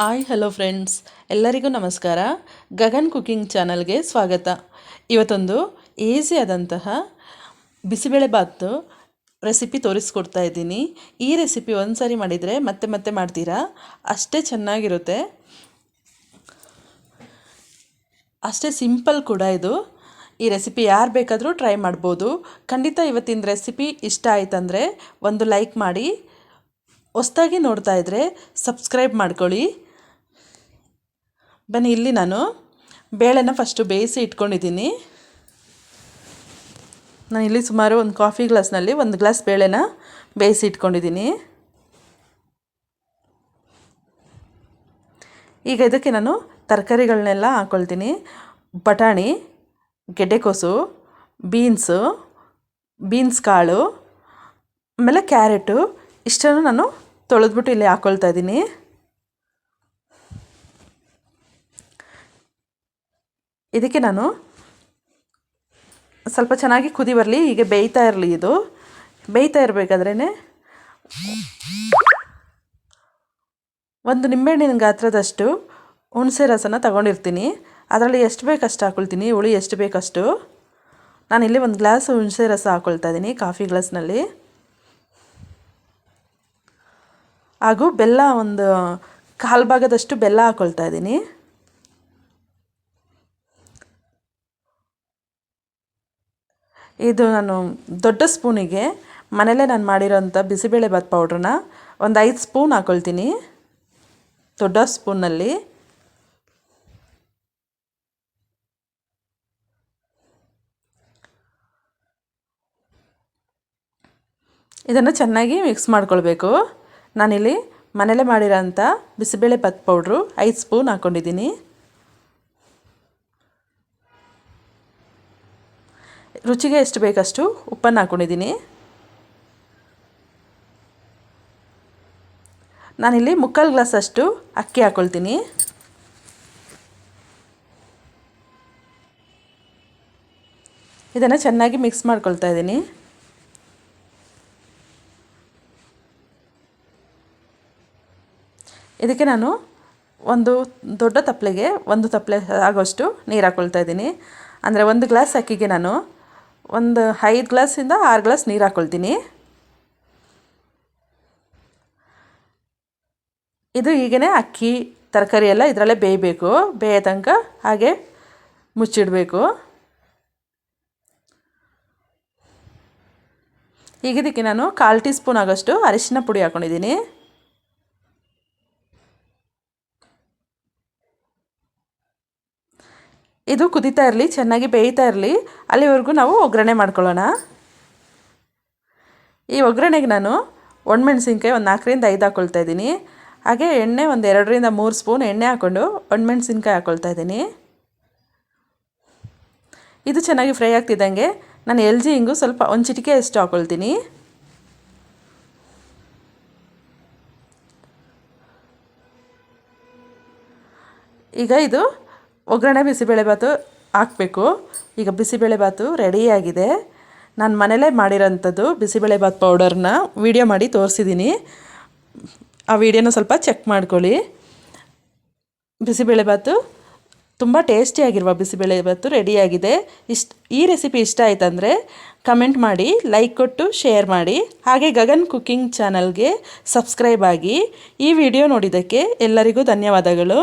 Hi hello friends ಎಲ್ಲರಿಗೂ ನಮಸ್ಕಾರ. Gagan cooking ಚಾನಲ್ಗೆ ಸ್ವಾಗತ. ಇವತ್ತೊಂದು ಈಸಿ ಆದಂತಹ ಬಿಸಿಬೇಳೆ ಬಾತು ರೆಸಿಪಿ ತೋರಿಸ್ಕೊಡ್ತಾ ಇದ್ದೀನಿ. ಈ ರೆಸಿಪಿ ಒಂದು ಸಾರಿ ಮಾಡಿದರೆ ಮತ್ತೆ ಮತ್ತೆ ಮಾಡ್ತೀರಾ? ಅಷ್ಟೇ ಚೆನ್ನಾಗಿರುತ್ತೆ. ಅಷ್ಟೇ ಸಿಂಪಲ್ ಕೂಡ ಇದು. ಈ ರೆಸಿಪಿ ಯಾರು ಬೇಕಾದರೂ ಟ್ರೈ ಮಾಡ್ಬೋದು. ಖಂಡಿತ ಇವತ್ತಿನ ರೆಸಿಪಿ ಇಷ್ಟ ಆಯ್ತಂದರೆ ಒಂದು ಲೈಕ್ ಮಾಡಿ ಹೊಸ್ದಾಗಿ ನೋಡ್ತಾ ಇದ್ದರೆ ಸಬ್ಸ್ಕ್ರೈಬ್ ಮಾಡ್ಕೊಳ್ಳಿ. ಬನ್ನಿ, ಇಲ್ಲಿ ನಾನು ಬೇಳೆನ ಫಸ್ಟು ಬೇಯಿಸಿ ಇಟ್ಕೊಂಡಿದ್ದೀನಿ. ನಾನು ಇಲ್ಲಿ ಸುಮಾರು ಒಂದು ಕಾಫಿ ಗ್ಲಾಸ್ನಲ್ಲಿ ಒಂದು ಗ್ಲಾಸ್ ಬೇಳೆನ ಬೇಯಿಸಿ ಇಟ್ಕೊಂಡಿದ್ದೀನಿ. ಈಗ ಇದಕ್ಕೆ ನಾನು ತರಕಾರಿಗಳನ್ನೆಲ್ಲ ಹಾಕ್ಕೊಳ್ತೀನಿ ಬಟಾಣಿ, ಗೆಡ್ಡೆಕೋಸು, ಬೀನ್ಸು, ಬೀನ್ಸ್ ಕಾಳು, ಆಮೇಲೆ ಕ್ಯಾರೆಟು ಇಷ್ಟನ್ನು ನಾನು ತೊಳೆದ್ಬಿಟ್ಟು ಇಲ್ಲಿ ಹಾಕ್ಕೊಳ್ತಾ ಇದ್ದೀನಿ. ಇದಕ್ಕೆ ನಾನು ಸ್ವಲ್ಪ ಚೆನ್ನಾಗಿ ಕುದಿ ಬರಲಿ, ಹೀಗೆ ಬೇಯ್ತಾ ಇರಲಿ ಇದು. ಬೇಯ್ತಾ ಇರಬೇಕಾದ್ರೇ ಒಂದು ನಿಂಬೆಹಣ್ಣಿನ ಗಾತ್ರದಷ್ಟು ಹುಣಸೆ ರಸನ ತಗೊಂಡಿರ್ತೀನಿ. ಅದರಲ್ಲಿ ಎಷ್ಟು ಬೇಕು ಅಷ್ಟು ಹಾಕೊಳ್ತೀನಿ, ಹುಳಿ ಎಷ್ಟು ಬೇಕಷ್ಟು. ನಾನಿಲ್ಲಿ ಒಂದು ಗ್ಲಾಸ್ ಹುಣಸೆ ರಸ ಹಾಕ್ಕೊಳ್ತಾ ಇದ್ದೀನಿ, ಕಾಫಿ ಗ್ಲಾಸ್ನಲ್ಲಿ. ಹಾಗೂ ಬೆಲ್ಲ ಒಂದು ಕಾಲು ಭಾಗದಷ್ಟು ಬೆಲ್ಲ ಹಾಕ್ಕೊಳ್ತಾ ಇದ್ದೀನಿ. ಇದು ನಾನು ದೊಡ್ಡ ಸ್ಪೂನಿಗೆ ಮನೇಲೇ ನಾನು ಮಾಡಿರೋಂಥ ಬಿಸಿಬೇಳೆಭಾತ್ ಪೌಡ್ರನ್ನ ಒಂದು ಐದು ಸ್ಪೂನ್ ಹಾಕ್ಕೊಳ್ತೀನಿ ದೊಡ್ಡ ಸ್ಪೂನಲ್ಲಿ ಇದನ್ನು ಚೆನ್ನಾಗಿ ಮಿಕ್ಸ್ ಮಾಡ್ಕೊಳ್ಬೇಕು. ನಾನಿಲ್ಲಿ ಮನೇಲೇ ಮಾಡಿರೋಂಥ ಬಿಸಿಬೇಳೆ ಪತ್ ಪೌಡ್ರು ಐದು ಸ್ಪೂನ್ ಹಾಕ್ಕೊಂಡಿದ್ದೀನಿ. ರುಚಿಗೆ ಎಷ್ಟು ಬೇಕಷ್ಟು ಉಪ್ಪನ್ನು ಹಾಕ್ಕೊಂಡಿದ್ದೀನಿ. ನಾನಿಲ್ಲಿ ಮುಕ್ಕಾಲು ಗ್ಲಾಸಷ್ಟು ಅಕ್ಕಿ ಹಾಕ್ಕೊಳ್ತೀನಿ. ಇದನ್ನು ಚೆನ್ನಾಗಿ ಮಿಕ್ಸ್ ಮಾಡ್ಕೊಳ್ತಾ ಇದ್ದೀನಿ. ಇದಕ್ಕೆ ನಾನು ಒಂದು ದೊಡ್ಡ ತಪ್ಪಲೆಗೆ ಒಂದು ತಪ್ಪಲೆ ಆಗೋಷ್ಟು ನೀರು ಹಾಕ್ಕೊಳ್ತಾ ಇದ್ದೀನಿ. ಅಂದರೆ ಒಂದು ಗ್ಲಾಸ್ ಅಕ್ಕಿಗೆ ನಾನು ಒಂದು ಐದು ಗ್ಲಾಸಿಂದ ಆರು ಗ್ಲಾಸ್ ನೀರು ಹಾಕ್ಕೊಳ್ತೀನಿ ಇದು ಹೀಗೇ ಅಕ್ಕಿ, ತರಕಾರಿ ಎಲ್ಲ ಇದರಲ್ಲೇ ಬೇಯಬೇಕು. ಬೇಯ ತನಕ ಹಾಗೆ ಮುಚ್ಚಿಡಬೇಕು. ಈಗ ಇದಕ್ಕೆ ನಾನು ಕಾಲು ಟೀ ಸ್ಪೂನ್ ಆಗೋಷ್ಟು ಅರಿಶಿನ ಪುಡಿ ಹಾಕ್ಕೊಂಡಿದ್ದೀನಿ ಇದು ಕುದೀತಾ ಇರಲಿ, ಚೆನ್ನಾಗಿ ಬೇಯ್ತಾ ಇರಲಿ. ಅಲ್ಲಿವರೆಗೂ ನಾವು ಒಗ್ಗರಣೆ ಮಾಡ್ಕೊಳ್ಳೋಣ. ಈ ಒಗ್ಗರಣೆಗೆ ನಾನು ಒಣಮೆಣ್ಸಿನ್ಕಾಯಿ ಒಂದು ನಾಲ್ಕರಿಂದ ಐದು ಹಾಕ್ಕೊಳ್ತಾ ಇದ್ದೀನಿ. ಹಾಗೆ ಎಣ್ಣೆ ಒಂದು ಎರಡರಿಂದ ಮೂರು ಸ್ಪೂನ್ ಎಣ್ಣೆ ಹಾಕ್ಕೊಂಡು ಒಣಮೆಣ್ಸಿನ್ಕಾಯಿ ಹಾಕ್ಕೊಳ್ತಾ ಇದ್ದೀನಿ. ಇದು ಚೆನ್ನಾಗಿ ಫ್ರೈ ಆಗ್ತಿದ್ದಂಗೆ ನಾನು ಎಲ್ ಜಿ ಹಿಂಗು ಸ್ವಲ್ಪ ಒಂದು ಚಿಟಿಕೆ ಅಷ್ಟು ಹಾಕ್ಕೊಳ್ತೀನಿ ಈಗ ಇದು ಒಗ್ಗರಣೆ ಬಿಸಿಬೇಳೆಬಾತು ಹಾಕಬೇಕು. ಈಗ ಬಿಸಿಬೇಳೆಬಾತು ರೆಡಿಯಾಗಿದೆ ನಾನು ಮನೇಲೇ ಮಾಡಿರೋಂಥದ್ದು ಬಿಸಿಬೇಳೆಬಾತ್ ಪೌಡರ್ನ ವೀಡಿಯೋ ಮಾಡಿ ತೋರಿಸಿದ್ದೀನಿ ಆ ವಿಡಿಯೋನ ಸ್ವಲ್ಪ ಚೆಕ್ ಮಾಡ್ಕೊಳ್ಳಿ. ಬಿಸಿಬೇಳೆಭಾತು ತುಂಬ ಟೇಸ್ಟಿಯಾಗಿರುವ ಬಿಸಿಬೇಳೆಭಾತು ರೆಡಿಯಾಗಿದೆ ಇಷ್ಟ, ಈ ರೆಸಿಪಿ ಇಷ್ಟ ಆಯ್ತಂದರೆ ಕಮೆಂಟ್ ಮಾಡಿ ಲೈಕ್ ಕೊಟ್ಟು ಶೇರ್ ಮಾಡಿ. ಹಾಗೆ ಗಗನ್ ಕುಕ್ಕಿಂಗ್ ಚಾನಲ್ಗೆ ಸಬ್ಸ್ಕ್ರೈಬ್ ಆಗಿ ಈ ವಿಡಿಯೋ ನೋಡಿದ್ದಕ್ಕೆ ಎಲ್ಲರಿಗೂ ಧನ್ಯವಾದಗಳು.